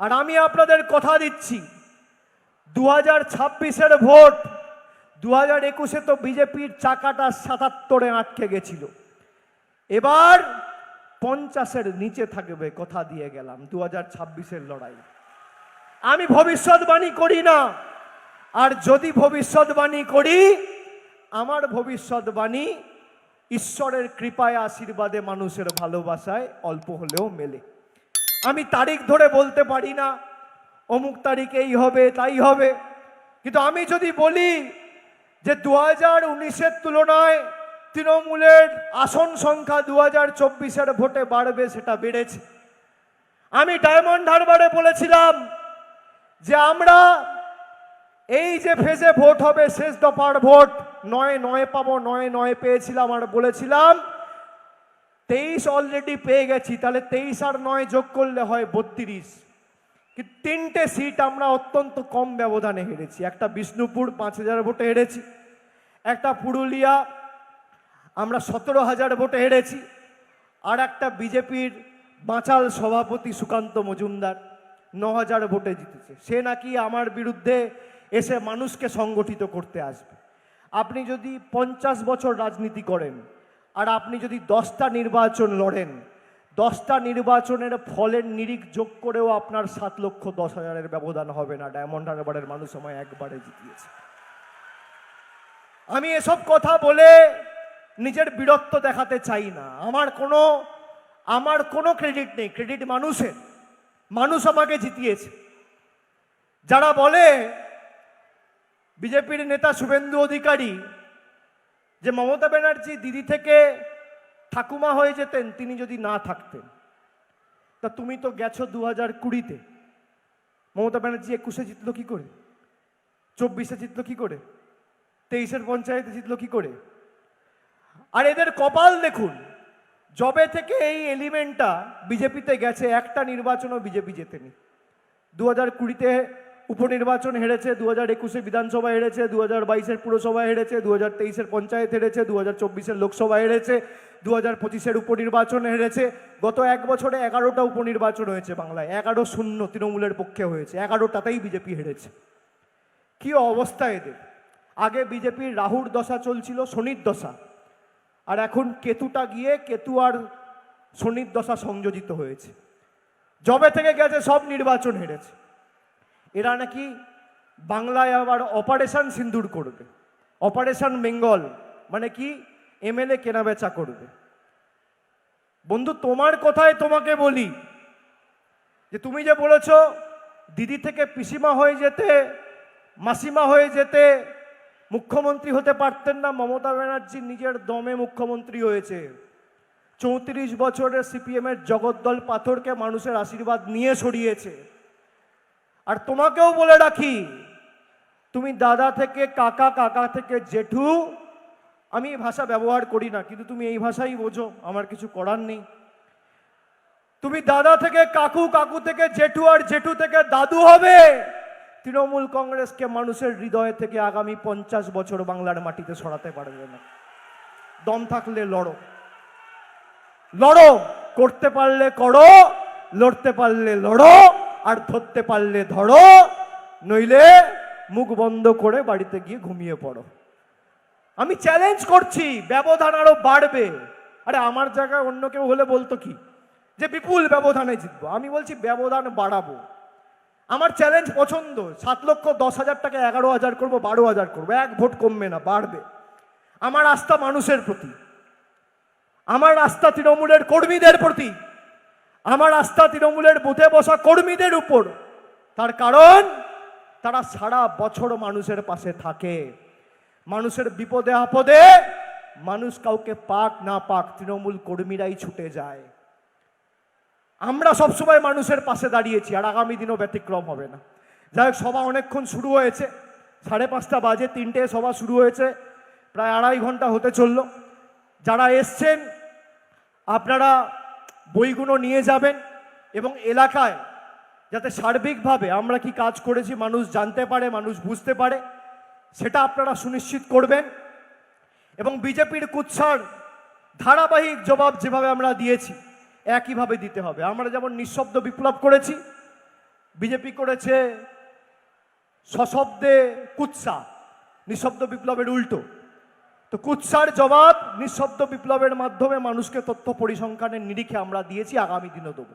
আর আমি আপনাদের কথা দিচ্ছি। দু হাজার ছাব্বিশের ভোট দু হাজার একুশে তো বিজেপির চাকাটা সাতাত্তরে আটকে গেছিল। এবার পঞ্চাশের নিচে থাকবে কথা দিয়ে গেলাম দু হাজার ছাব্বিশের লড়াই। আমি ভবিষ্যৎবাণী করি না, আর যদি ভবিষ্যৎবাণী করি, আমার ভবিষ্যৎবাণী ঈশ্বরের কৃপায়, আশীর্বাদে, মানুষের ভালোবাসায় অল্প হলেও মেলে। আমি তারিখ ধরে বলতে পারি না, অমুক তারিখে এই হবে, তাই হবে। কিন্তু আমি যদি বলি যে দু হাজার উনিশের তুলনায় তৃণমূলের আসন সংখ্যা দু হাজার চব্বিশের ভোটে বাড়বে, সেটা বেড়েছে। আমি ডায়মন্ড হারবারে বলেছিলাম যে আমরা এই যে ফেজে ভোট হবে, শেষ দফার ভোট, নয় নয় পাবো, নয় নয় পেয়েছিলাম আর বলেছিলাম তেইশ অলরেডি পেয়ে গেছি, তাহলে তেইশ আর নয় যোগ করলে হয় বত্রিশ। তিনটে সিট আমরা অত্যন্ত কম ব্যবধানে হেরেছি। একটা বিষ্ণুপুর, পাঁচ হাজার ভোটে হেরেছি। একটা পুরুলিয়া, আমরা সতেরো হাজার ভোটে হেরেছি। আর একটা বিজেপির বাঁচাল সভাপতি সুকান্ত মজুমদার ন হাজার ভোটে জিতেছে। সে নাকি আমার বিরুদ্ধে এসে মানুষকে সংগঠিত করতে আসবে। আপনি যদি পঞ্চাশ বছর রাজনীতি করেন আর আপনি যদি দশটা নির্বাচন লড়েন, দশটা নির্বাচনের ফলের নিরিখ যোগ করেও আপনার সাত লক্ষ দশ হাজারের ব্যবধান হবে না। ডায়মন্ড হারবারের মানুষ আমায় একবারে জিতিয়েছে। আমি এসব কথা বলে নিজের বীরত্ব দেখাতে চাই না। আমার কোনো আমার কোনো ক্রেডিট নেই। ক্রেডিট মানুষের। মানুষ আমাকে জিতিয়েছে। যারা বলে, বিজেপির নেতা শুভেন্দু অধিকারী যে মমতা ব্যানার্জি দিদি থেকে ঠাকুমা হয়ে যেতেন, তিনি যদি না থাকতেন, তা তুমি তো গেছো দু হাজার কুড়িতে। মমতা ব্যানার্জি একুশে জিতলো কী করে? চব্বিশে জিতলো কী করে? তেইশের পঞ্চায়েতে জিতলো কী করে? আর এদের কপাল দেখুন জবে থেকে এই এলিমেন্টটা বিজেপিতে গেছে, একটা নির্বাচনও বিজেপি জেতেনি। দু হাজার কুড়িতে উপনির্বাচন হেরেছে দু হাজার একুশে বিধানসভা হেরেছে দু হাজার বাইশের পুরসভা হেরেছে দু হাজার তেইশের পঞ্চায়েত হেরেছে দু হাজার চব্বিশের লোকসভা হেরেছে দু হাজার পঁচিশের উপনির্বাচন হেরেছে। গত এক বছরে এগারোটা উপনির্বাচন হয়েছে বাংলায়, এগারো শূন্য তৃণমূলের পক্ষে হয়েছে, এগারোটাতেই বিজেপি হেরেছে। কি অবস্থা এদের? আগে বিজেপির রাহুর দশা চলছিল, শনির দশা। আর এখন কেতুটা গিয়ে কেতু আর শনির দশা সংযোজিত হয়েছে। জবে থেকে গেছে সব নির্বাচন হেরেছে। এরা নাকি বাংলায় আবার অপারেশন সিন্দুর করবে। অপারেশন বেঙ্গল মানে কি? এমএলএ কেনাবেচা করবে। বন্ধু, তোমার কথায় তোমাকে বলি। যে তুমি যে বলেছ, দিদি থেকে পিসিমা হয়ে যেতে, মাসিমা হয়ে যেতে, মুখ্যমন্ত্রী হতে পারতেন না, মমতা ব্যানার্জি নিজের দমে মুখ্যমন্ত্রী হয়েছে। চৌত্রিশ বছরের সিপিএমের জগদ্দল পাথরকে মানুষের আশীর্বাদ নিয়ে সরিয়েছে। আর তোমাকেও বলে রাখি, তুমি দাদা থেকে কাকা কাকা থেকে জেঠু, আমি এই ভাষা ব্যবহার করি না, কিন্তু তুমি এই ভাষাই বোঝো, আমার কিছু করার নেই। তুমি দাদা থেকে কাকু কাকু থেকে জেঠু আর জেঠু থেকে দাদু হবে, তৃণমূল কংগ্রেসকে মানুষের হৃদয় থেকে আগামী পঞ্চাশ বছর বাংলার মাটিতে সরাতে পারবে না। দম থাকলে লড়ো। লড়ো, করতে পারলে করো, লড়তে পারলে লড়ো। আর ধরতে পারলে ধরো, নইলে মুখ বন্ধ করে বাড়িতে গিয়ে ঘুমিয়ে পড়ো। আমি চ্যালেঞ্জ করছি, ব্যবধান আরও বাড়বে। আরে আমার জায়গায় অন্য কেউ হলে বলতো কি? যে বিপুল ব্যবধানে জিতবো। আমি বলছি ব্যবধান বাড়াবো। আমার চ্যালেঞ্জ পছন্দ। সাত লক্ষ দশ হাজার টাকা এগারো হাজার করব, বারো হাজার করব। এক ভোট কমবে না, বাড়বে। আমার আস্থা মানুষের প্রতি। আমার আস্থা তৃণমূলের কর্মীদের প্রতি। আমার আস্থা তৃণমূলের বুথে বসা কর্মীদের উপর। তার কারণ, তারা সারা বছর মানুষের পাশে থাকে। মানুষের বিপদে আপদে মানুষ কাউকে পাক না পাক তৃণমূল কর্মীরাই ছুটে যায়। আমরা সবসময় মানুষের পাশে দাঁড়িয়েছি, আর আগামী দিনও ব্যতিক্রম হবে না। যাই হোক, সভা অনেকক্ষণ শুরু হয়েছে। সাড়ে পাঁচটা বাজে, তিনটে সভা শুরু হয়েছে। প্রায় আড়াই ঘণ্টা হতে চলল। যারা এসছেন, আপনারা বইগুলো নিয়ে যাবেন এবং এলাকায় যাতে সার্বিকভাবে আমরা কি কাজ করেছি, মানুষ জানতে পারে, মানুষ বুঝতে পারে, সেটা আপনারা সুনিশ্চিত করবেন। এবং বিজেপির কুৎসার ধারাবাহিক জবাব যেভাবে আমরা দিয়েছি, একইভাবে দিতে হবে। আমরা যেমন নিঃশব্দ বিপ্লব করেছি, বিজেপি করেছে সশব্দে কুৎসা, নিঃশব্দ বিপ্লবের উল্টো। তো কুৎসার জবাব নিঃশব্দ বিপ্লবের মাধ্যমে মানুষকে তথ্য পরিসংখ্যানের নিরিখে আমরা দিয়েছি, আগামী দিনও দেবো।